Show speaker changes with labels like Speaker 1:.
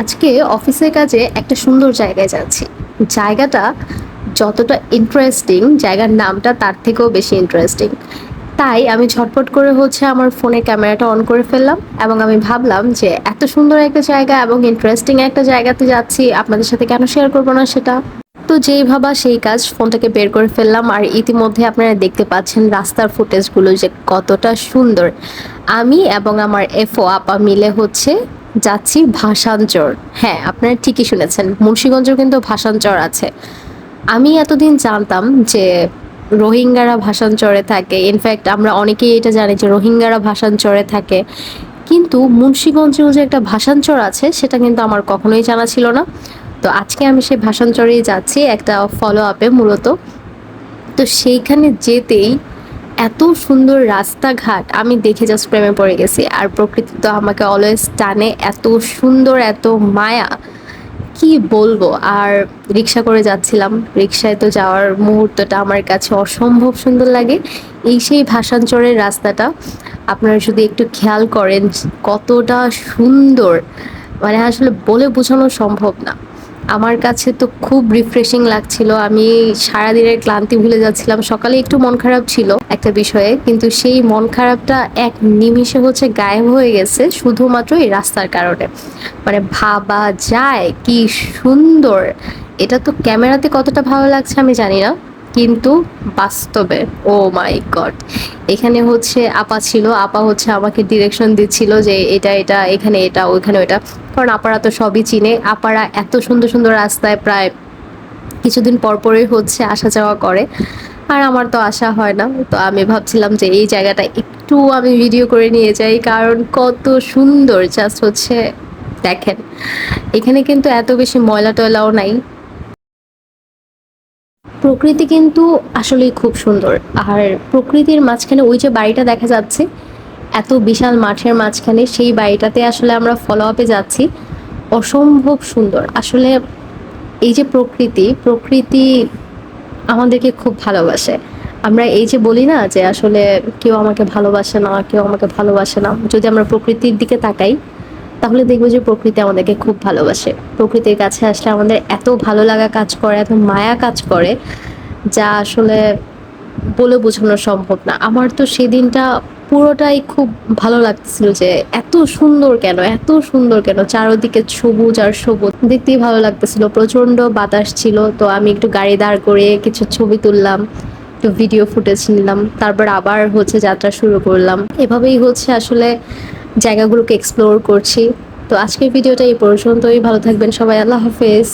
Speaker 1: আজকে অফিসের কাজে একটা সুন্দর জায়গায় যাচ্ছি। জায়গাটা যতটা ইন্টারেস্টিং জায়গার নামটা তার থেকেও বেশি ইন্টারেস্টিং তাই আমি ঝটপট করে হচ্ছে আমার ফোনে ক্যামেরাটা অন করে ফেললাম এবং আমি ভাবলাম যে এত সুন্দর একটা জায়গা এবং ইন্টারেস্টিং একটা জায়গাতে যাচ্ছি, আপনাদের সাথে কেন শেয়ার করব না সেটা? তো যেই ভাবা সেই কাজ ফোনটাকে বের করে ফেললাম আর ইতিমধ্যে আপনারা দেখতে পাচ্ছেন রাস্তার ফুটেজগুলো যে কতটা সুন্দর। আমি এবং আমার এফও আপা মিলে হচ্ছে যাচ্ছি ভাষাঞ্চর হ্যাঁ আপনারা ঠিকই শুনেছেন, মুন্সীগঞ্জেও কিন্তু ভাষাঞ্চর আছে। আমি এতদিন জানতাম যে রোহিঙ্গারা ভাষাঞ্চরে থাকে। ইনফ্যাক্ট আমরা অনেকেই এটা জানি যে রোহিঙ্গারা ভাষাঞ্চরে থাকে। কিন্তু মুন্সীগঞ্জেও যে একটা ভাষাঞ্চর আছে, সেটা কিন্তু আমার কখনোই জানা ছিল না। তো আজকে আমি সেই ভাষাঞ্চরেই যাচ্ছি একটা ফলো আপে মূলত। তো সেইখানে যেতেই এত সুন্দর রাস্তাঘাট, আমি দেখে জাস্ট প্রেমে পড়ে গেছি। আর প্রকৃতি তো আমাকে অলওয়েজ টানে, এত সুন্দর, এত মায়া। কি বলব? আর রিক্সা করে যাচ্ছিলাম। রিক্সায় তো যাওয়ার মুহূর্তটা আমার কাছে অসম্ভব সুন্দর লাগে। এই সেই ভাষাঞ্চরের রাস্তাটা, আপনারা যদি একটু খেয়াল করেন, কতটা সুন্দর। মানে আসলে বলে বোঝানো সম্ভব না। আমার কাছে তো খুব রিফ্রেশিং লাগছিল। আমি সারাদিনের ক্লান্তি ভুলে যাচ্ছিলাম। সকালে একটু মন খারাপ ছিল একটা বিষয়ে, কিন্তু সেই মন খারাপটা এক নিমিষে হচ্ছে গায়েব হয়ে গেছে শুধুমাত্র এই রাস্তার কারণে। মানে ভাবা যায়, কি সুন্দর। এটা তো ক্যামেরাতে কতটা ভালো লাগছে আমি জানি না। কিন্তু বাস্তবে, ও মাই গড। এখানে হচ্ছে আপা ছিল, আপা হচ্ছে আমাকে ডিরেকশন দিচ্ছিল যে এটা এটা, এখানে এটা, ওইখানে ওইটা। কারণ আপারা তো সবই চিনে। আপারা এত সুন্দর সুন্দর রাস্তায় প্রায় কিছুদিন পরপরই হচ্ছে আসা যাওয়া করে। আর আমার তো আসা হয় না। তো আমি ভাবছিলাম যে এই জায়গাটা একটু আমি ভিডিও করে নিয়ে যাই। কারণ কত সুন্দর জাস্ট হচ্ছে দেখেন। এখানে কিন্তু এত বেশি ময়লা টয়লাও নাই। প্রকৃতি কিন্তু আসলেই খুব সুন্দর। আর প্রকৃতির মাঝখানে ওই যে বাড়িটা দেখা যাচ্ছে এত বিশাল মাঠের মাঝখানে সেই বাড়িটাতে আসলে আমরা ফলো আপে যাচ্ছি। অসম্ভব সুন্দর। আসলে এই যে প্রকৃতি প্রকৃতি আমাদেরকে খুব ভালোবাসে। আমরা এই যে বলি না যে আসলে কেউ আমাকে ভালোবাসে না কেউ আমাকে ভালোবাসে না যদি আমরা প্রকৃতির দিকে তাকাই তাহলে দেখব যে প্রকৃতি আমাদেরকে খুব ভালোবাসে। প্রকৃতির কাছে আসলে আমাদের এত ভালো লাগা কাজ করে, এত মায়া কাজ করে, যা আসলে বলে বোঝানো সম্ভব না। আমার তো সেদিনটা পুরোটাই খুব ভালো লাগছিল যে এত সুন্দর কেন, এত সুন্দর কেন, চারদিকে সবুজ আর সবুজ। দেখতেই ভালো লাগতেছিল প্রচণ্ড বাতাস ছিল, তো আমি একটু গাড়ি দাঁড় করে কিছু ছবি তুললাম, একটু ভিডিও ফুটেজ নিলাম, তারপর আবার হচ্ছে যাত্রা শুরু করলাম। এভাবেই হচ্ছে আসলে জায়গাগুলোকে এক্সপ্লোর করছি। তো আজকের ভিডিওটা এই পর্যন্তই। ভালো থাকবেন সবাই। আল্লাহ হাফেজ।